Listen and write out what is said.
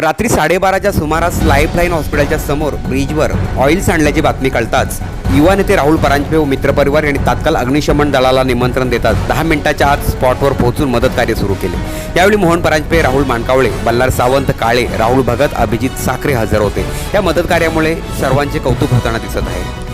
रात्री साडेबाराच्या सुमारास लाईफलाईन हॉस्पिटलच्या समोर ब्रिजवर ऑइल सांडल्याची बातमी कळताच युवा नेते राहुल परांजपे व मित्रपरिवार यांनी तात्काळ अग्निशमन दलाला निमंत्रण देतात दहा मिनिटाच्या आत स्पॉटवर पोहोचून मदत कार्य सुरू केले. यावेळी मोहन परांजपे राहुल मानकावळे बल्लार सावंत काळे राहुल भगत अभिजित साखरे हजर होते. या मदत कार्यामुळे सर्वांचे कौतुक होताना दिसत आहे.